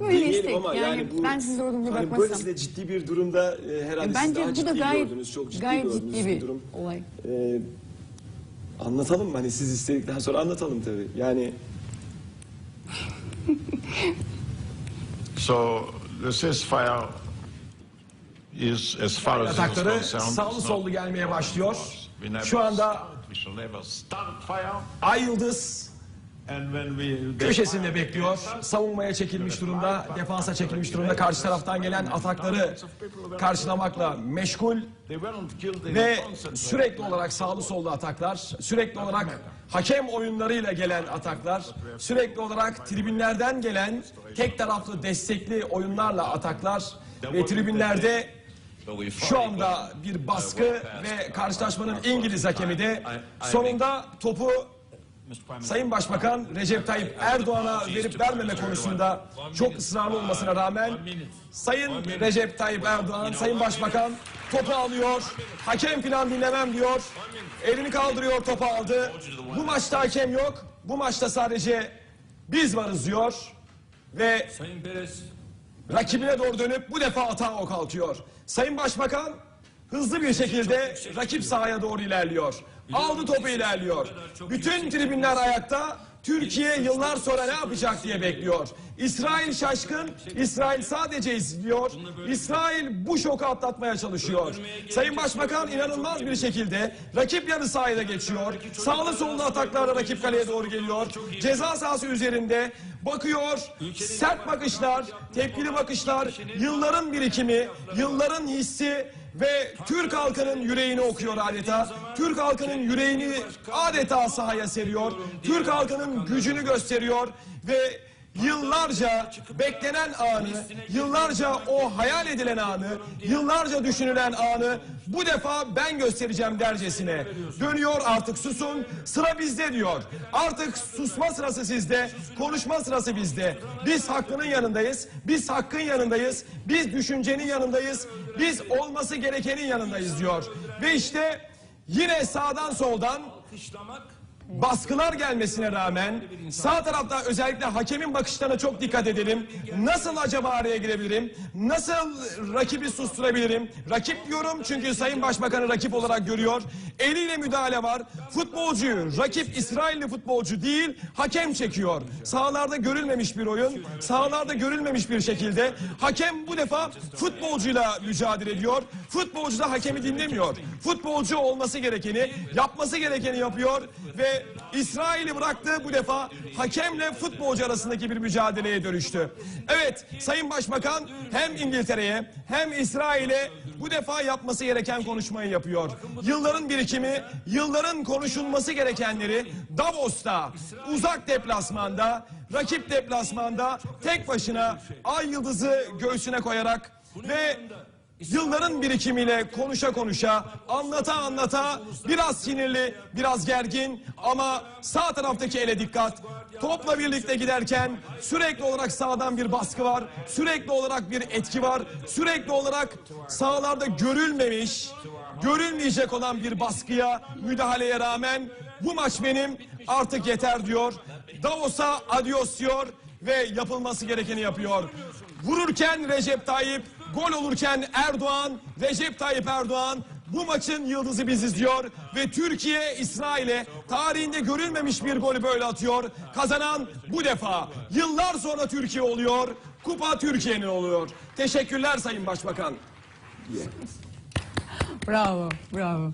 Böyle demeyelim istek. ama Yani yani, bu ben siz zorunlu hani bırakmasam. böylesine ciddi bir durumda e, herhalde siz Bence daha bu ciddi da gayet gördünüz. Çok ciddi gayet gördünüz ciddi bir durum. olay. E, anlatalım mı? Hani siz istedikten sonra anlatalım tabii. Yani So the ceasefire is as far as Atakları is concerned, sağlı it's sollu not- gelmeye başlıyor. We never Şu anda start, we shall never start fire. Ay Yıldız köşesinde bekliyor. Savunmaya çekilmiş durumda, defansa çekilmiş durumda. Karşı taraftan gelen atakları karşılamakla meşgul ve sürekli olarak sağlı sollu ataklar, sürekli olarak hakem oyunlarıyla gelen ataklar, sürekli olarak tribünlerden gelen tek taraflı destekli oyunlarla ataklar ve tribünlerde şu anda bir baskı ve karşılaşmanın İngiliz hakemi de sonunda topu Sayın Başbakan Recep Tayyip Erdoğan'a verip vermeme konusunda çok ısrarlı olmasına rağmen Sayın Recep Tayyip Erdoğan, Sayın Başbakan topu alıyor, hakem falan dinlemem diyor, elini kaldırıyor topu aldı. Bu maçta hakem yok, bu maçta sadece biz varız diyor ve rakibine doğru dönüp bu defa atağa ok atıyor. Sayın Başbakan hızlı bir şekilde rakip sahaya doğru ilerliyor. Aldı topu ilerliyor. Bütün tribünler ayakta. Türkiye yıllar sonra ne yapacak diye bekliyor. İsrail şaşkın, İsrail sadece izliyor. İsrail bu şoku atlatmaya çalışıyor. Sayın Başbakan inanılmaz bir şekilde rakip yarı sahaya geçiyor. Sağlı sollu ataklarla rakip kaleye doğru geliyor. Ceza sahası üzerinde bakıyor. Sert bakışlar, tepkili bakışlar, yılların birikimi, yılların hissi ve Türk halkının yüreğini okuyor adeta. Türk halkının yüreğini adeta sahaya seriyor. Türk halkının gücünü gösteriyor ve yıllarca beklenen anı, yıllarca o hayal edilen anı, yıllarca düşünülen anı bu defa ben göstereceğim dercesine. Dönüyor artık susun, sıra bizde diyor. Artık susma sırası sizde, konuşma sırası bizde. Biz hakkının yanındayız, biz hakkın yanındayız, biz düşüncenin yanındayız, biz olması gerekenin yanındayız diyor. Ve işte yine sağdan soldan baskılar gelmesine rağmen sağ tarafta özellikle hakemin bakışlarına çok dikkat edelim. Nasıl acaba araya girebilirim? Nasıl rakibi susturabilirim? Rakip diyorum çünkü Sayın Başbakan'ı rakip olarak görüyor. Eliyle müdahale var. Futbolcuyu, rakip İsrailli futbolcu değil, hakem çekiyor. Sahalarda görülmemiş bir oyun, sahalarda görülmemiş bir şekilde hakem bu defa futbolcuyla mücadele ediyor. Futbolcu da hakemi dinlemiyor. Futbolcu olması gerekeni, yapması gerekeni yapıyor ve İsrail'i bıraktı bu defa hakemle futbolcu arasındaki bir mücadeleye dönüştü. Evet Sayın Başbakan hem İngiltere'ye hem İsrail'e bu defa yapması gereken konuşmayı yapıyor. Yılların birikimi, yılların konuşulması gerekenleri Davos'ta, uzak deplasmanda, rakip deplasmanda tek başına ay yıldızı göğsüne koyarak ve Yılların birikimiyle konuşa konuşa, anlata anlata, biraz sinirli, biraz gergin ama sağ taraftaki ele dikkat. Topla birlikte giderken sürekli olarak sağdan bir baskı var, sürekli olarak bir etki var, sürekli olarak sahalarda görülmemiş, görülmeyecek olan bir baskıya, müdahaleye rağmen bu maç benim artık yeter diyor. Davos'a adios diyor ve yapılması gerekeni yapıyor. Vururken Recep Tayyip, gol olurken Erdoğan, Recep Tayyip Erdoğan bu maçın yıldızı biziz diyor ve Türkiye İsrail'e tarihinde görülmemiş bir golü böyle atıyor. Kazanan bu defa yıllar sonra Türkiye oluyor. Kupa Türkiye'nin oluyor. Teşekkürler Sayın Başbakan. Bravo, bravo.